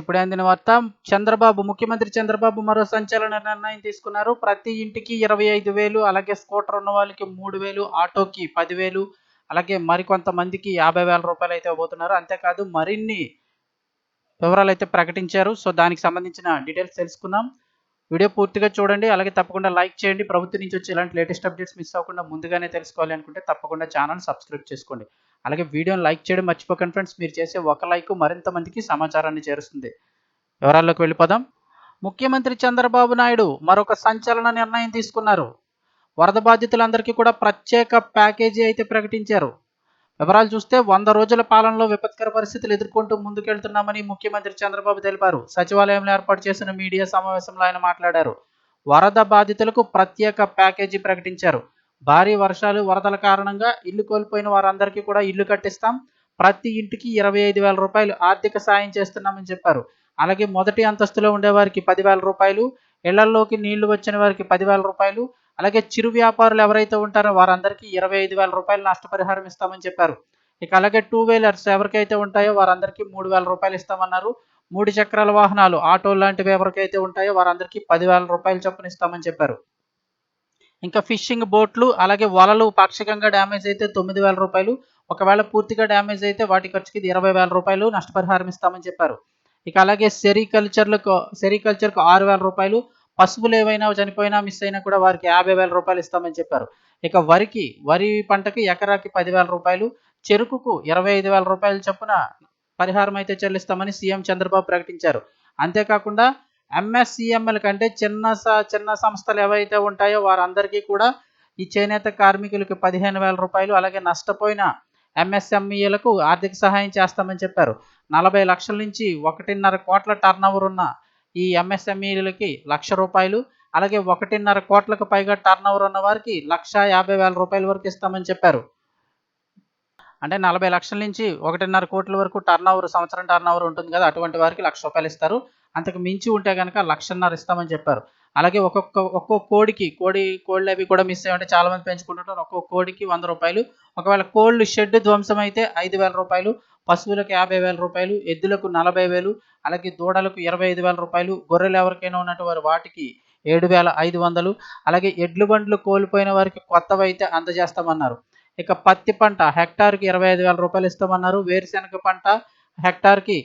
ఇప్పుడే అందిన వార్త. చంద్రబాబు ముఖ్యమంత్రి చంద్రబాబు మరో సంచలన నిర్ణయం తీసుకున్నారు. ప్రతి ఇంటికి ఇరవై ఐదు వేలు అలాగే స్కూటర్ ఉన్న వాళ్ళకి మూడు వేలు ఆటోకి పదివేలు అలాగే మరికొంతమందికి యాభై వేల రూపాయలు అయితే ఇవ్వబోతున్నారు అంతేకాదు మరిన్ని వివరాలు అయితే ప్రకటించారు. సో దానికి సంబంధించిన డీటెయిల్స్ తెలుసుకుందాం. వీడియో పూర్తిగా చూడండి. అలాగే తప్పకుండా లైక్ చేయండి. ప్రభుత్వం నుంచి వచ్చే ఇలాంటి లేటెస్ట్ అప్డేట్స్ మిస్ అవ్వకుండా ముందుగానే తెలుసుకోవాలి అనుకుంటే తప్పకుండా ఛానల్ సబ్స్క్రైబ్ చేసుకోండి. అలాగే వీడియోని లైక్ చేయడం మర్చిపోకండి ఫ్రెండ్స్. మీరు చేసే ఒక లైక్ మరింత మందికి సమాచారాన్ని చేరుస్తుంది. వివరాల్లోకి వెళ్ళిపోదాం. ముఖ్యమంత్రి చంద్రబాబు నాయుడు మరొక సంచలన నిర్ణయం తీసుకున్నారు. వరద బాధితులందరికీ కూడా ప్రత్యేక ప్యాకేజీ అయితే ప్రకటించారు. వివరాలు చూస్తే వంద రోజుల పాలనలో విపత్కర పరిస్థితులు ఎదుర్కొంటూ ముందుకెళ్తున్నామని ముఖ్యమంత్రి చంద్రబాబు తెలిపారు. సచివాలయంలో ఏర్పాటు చేసిన మీడియా సమావేశంలో ఆయన మాట్లాడారు. వరద బాధితులకు ప్రత్యేక ప్యాకేజీ ప్రకటించారు. భారీ వర్షాలు వరదల కారణంగా ఇల్లు కోల్పోయిన వారందరికీ కూడా ఇల్లు కట్టిస్తాం. ప్రతి ఇంటికి ఇరవై ఐదు వేల రూపాయలు ఆర్థిక సాయం చేస్తున్నామని చెప్పారు. అలాగే మొదటి అంతస్తులో ఉండేవారికి పదివేల రూపాయలు ఇళ్ళలోకి నీళ్ళు వచ్చిన వారికి పదివేల రూపాయలు అలాగే చిరు వ్యాపారులు ఎవరైతే ఉంటారో వారందరికీ ఇరవై ఐదు వేల రూపాయలు నష్టపరిహారం ఇస్తామని చెప్పారు. ఇక అలాగే టూ వీలర్స్ ఎవరికైతే ఉంటాయో వారందరికీ మూడు వేల రూపాయలు ఇస్తామన్నారు. మూడు చక్రాల వాహనాలు ఆటో లాంటివి ఎవరికైతే ఉంటాయో వారందరికీ పదివేల రూపాయలు చొప్పున ఇస్తామని చెప్పారు. ఇంకా ఫిషింగ్ బోట్లు అలాగే వలలు పాక్షికంగా డ్యామేజ్ అయితే తొమ్మిది వేల రూపాయలు. ఒకవేళ పూర్తిగా డ్యామేజ్ అయితే వాటి ఖర్చుకి ఇరవై వేల రూపాయలు నష్టపరిహారం ఇస్తామని చెప్పారు. ఇక అలాగే సెరికల్చర్లకు సెరికల్చర్కు ఆరు వేల రూపాయలు. పశువులు ఏవైనా చనిపోయినా మిస్ అయినా కూడా వారికి యాభై వేల రూపాయలు ఇస్తామని చెప్పారు. ఇక వరికి వరి పంటకి ఎకరాకి పదివేల రూపాయలు. చెరుకుకు ఇరవై ఐదు వేల రూపాయలు చొప్పున పరిహారం అయితే చెల్లిస్తామని సీఎం చంద్రబాబు ప్రకటించారు. అంతేకాకుండా ఎంఎస్సిఎంఎల్ కంటే చిన్న స- చిన్న సంస్థలు ఏవైతే ఉంటాయో వారందరికీ కూడా ఈ చేనేత కార్మికులకు పదిహేను వేల రూపాయలు అలాగే నష్టపోయిన ఎంఎస్ఎంఈలకు ఆర్థిక సహాయం చేస్తామని చెప్పారు. నలభై లక్షల నుంచి ఒకటిన్నర కోట్ల టర్నోవర్ ఉన్న ఈ ఎంఎస్ఎంఈలకి లక్ష రూపాయలు అలాగే ఒకటిన్నర కోట్లకు పైగా టర్నోవర్ ఉన్న వారికి లక్ష యాభై వేల రూపాయల వరకు ఇస్తామని చెప్పారు. అంటే నలభై లక్షల నుంచి ఒకటిన్నర కోట్ల వరకు టర్నోవర్ సంవత్సరం టర్నోవర్ ఉంటుంది కదా అటువంటి వారికి లక్ష రూపాయలు ఇస్తారు. అంతకు మించి ఉంటే కనుక లక్షన్నర ఇస్తామని చెప్పారు. అలాగే ఒక్కొక్క ఒక్కొక్క కోడికి కోడి కోళ్ళు అవి కూడా మిస్ అయ్యంటే చాలా మంది పెంచుకుంటుంటారు. ఒక్కొక్క కోడికి వంద రూపాయలు. ఒకవేళ కోళ్ళు షెడ్ ధ్వంసం అయితే ఐదు వేల రూపాయలు పశువులకు యాభై వేల రూపాయలు ఎద్దులకు నలభై వేలు అలాగే దూడలకు ఇరవై ఐదు వేల రూపాయలు గొర్రెలు ఎవరికైనా ఉన్నట్టు వారు వాటికి ఏడు వేల ఐదు వందలు అలాగే ఎడ్లు బండ్లు కోల్పోయిన వారికి కొత్తవి అయితే అందజేస్తామన్నారు. ఇక పత్తి పంట హెక్టార్కి ఇరవై ఐదు వేల రూపాయలు ఇస్తామన్నారు. వేరుశెనగ పంట హెక్టార్కి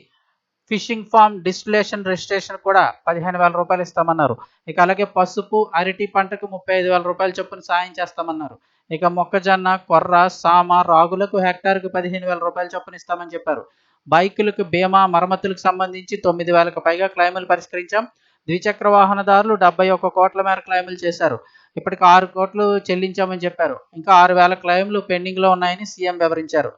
ఫిషింగ్ ఫామ్ డిస్టిలేషన్ రిజిస్ట్రేషన్ కూడా పదిహేను వేల రూపాయలు ఇస్తామన్నారు. ఇక అలాగే పసుపు అరటి పంటకు ముప్పై ఐదు వేల రూపాయల చొప్పున సాయం చేస్తామన్నారు. ఇక మొక్కజొన్న కొర్ర సామ రాగులకు హెక్టార్కు పదిహేను వేల రూపాయలు చొప్పున ఇస్తామని చెప్పారు. బైకులకు బీమా మరమ్మతులకు సంబంధించి తొమ్మిది వేలకు పైగా క్లైములు పరిష్కరించాం. ద్విచక్ర వాహనదారులు డెబ్బై ఒక్క కోట్ల మేర క్లైములు చేశారు. ఇప్పటికి ఆరు కోట్లు చెల్లించామని చెప్పారు. ఇంకా ఆరు వేల క్లైములు పెండింగ్లో ఉన్నాయని సీఎం వివరించారు.